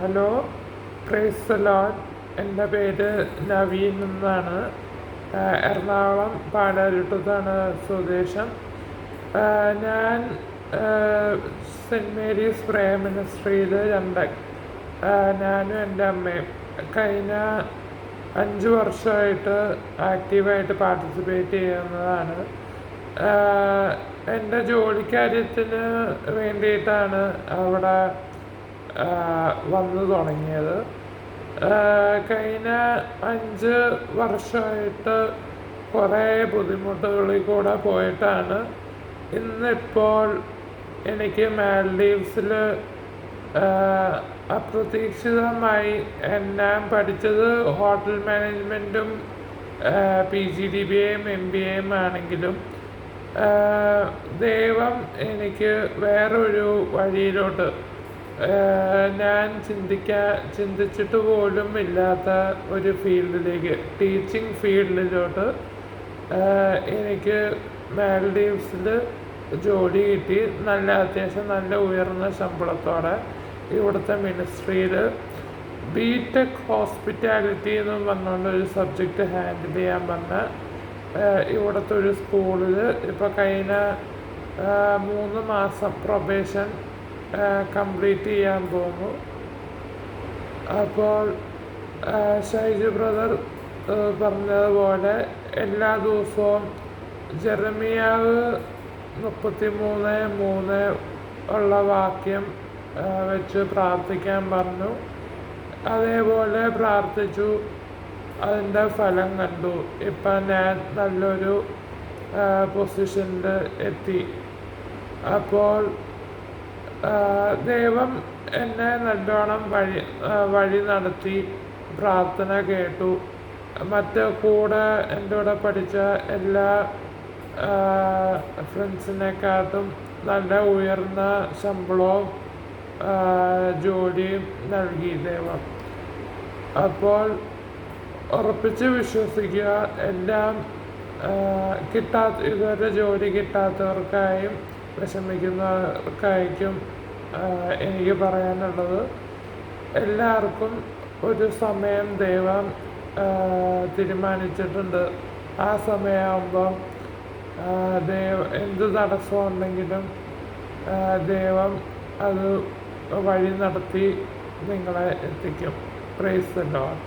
Hello price loan എന്റെ പേര് നവീൻ എന്നാണ്. എറണാകുളം പാലാരിട്ടത്താണ് സ്വദേശം. ഞാൻ സെന്റ് മേരീസ് പ്രേയർ മിനിസ്ട്രിയിൽ രണ്ട് ഞാനും എന്റെ അമ്മയും കഴിഞ്ഞ അഞ്ച് വർഷമായിട്ട് ആക്റ്റീവായിട്ട് പാർട്ടിസിപ്പേറ്റ് ചെയ്യുന്നതാണ്. എന്റെ ജോലിക്കാര്യത്തിന് വേണ്ടിയിട്ടാണ് അവിടെ വന്നു തുടങ്ങിയത്. കഴിഞ്ഞ അഞ്ച് വർഷമായിട്ട് കുറേ ബുദ്ധിമുട്ടുകളിൽ കൂടെ പോയിട്ടാണ്. ഇന്നിപ്പോൾ എനിക്ക് മാൽഡീവ്സിൽ അപ്രതീക്ഷിതമായി ഞാൻ പഠിച്ചത് ഹോട്ടൽ മാനേജ്മെന്റും പി ജി ഡി ബി എയും എം ബി എയും ആണെങ്കിലും ദൈവം എനിക്ക് വേറൊരു വഴിയിലോട്ട് ഞാൻ ചിന്തിക്കാ ചിന്തിച്ചിട്ട് പോലും ഇല്ലാത്ത ഒരു ഫീൽഡിലേക്ക് ടീച്ചിങ് ഫീൽഡിലോട്ട് എനിക്ക് മാൽഡീവ്സിൽ ജോലി കിട്ടി. നല്ല അത്യാവശ്യം നല്ല ഉയർന്ന ശമ്പളത്തോടെ ഇവിടുത്തെ മിനിസ്ട്രിയിൽ ബി ടെക് ഹോസ്പിറ്റാലിറ്റി എന്ന് പറഞ്ഞുകൊണ്ട് ഒരു സബ്ജക്റ്റ് ഹാൻഡിൽ ചെയ്യാൻ വന്ന ഇവിടുത്തെ ഒരു സ്കൂളിൽ ഇപ്പോൾ കഴിഞ്ഞ മൂന്ന് മാസം പ്രൊബേഷൻ കംപ്ലീറ്റ് ചെയ്യാൻ പോകുന്നു. അപ്പോൾ ഷൈജു ബ്രദർ പറഞ്ഞതുപോലെ എല്ലാ ദിവസവും ജെറമിയാവ് മുപ്പത്തി മൂന്ന് മൂന്ന് ഉള്ള വാക്യം വെച്ച് പ്രാർത്ഥിക്കാൻ പറഞ്ഞു. അതേപോലെ പ്രാർത്ഥിച്ചു. അതിന്റെ ഫലം കണ്ടു. ഇപ്പം ഞാൻ നല്ലൊരു പൊസിഷനിൽ എത്തി. അപ്പോൾ ദൈവം എന്നെ നല്ലോണം വഴി വഴി നടത്തി പ്രാർത്ഥന കേട്ടു. മറ്റ് കൂടെ എന്റെ കൂടെ പഠിച്ച എല്ലാ ഫ്രണ്ട്സിനെക്കാട്ടും നല്ല ഉയർന്ന ശമ്പളവും ജോലിയും നൽകി ദൈവം. അപ്പോൾ ഉറപ്പിച്ച് വിശ്വസിക്കുക എല്ലാം കിട്ടാത്ത ഇതുവരെ ജോലി കിട്ടാത്തവർക്കായും വിഷമിക്കുന്നവർക്കായിരിക്കും എനിക്ക് പറയാനുള്ളത്. എല്ലാവർക്കും ഒരു സമയം ദൈവം തീരുമാനിച്ചിട്ടുണ്ട്. ആ സമയമാകുമ്പം ദൈവം എന്ത് തടസ്സമുണ്ടെങ്കിലും ദൈവം അത് വഴി നടത്തി നിങ്ങളെ എത്തിക്കും. പ്രൈസ് ലോട്ട്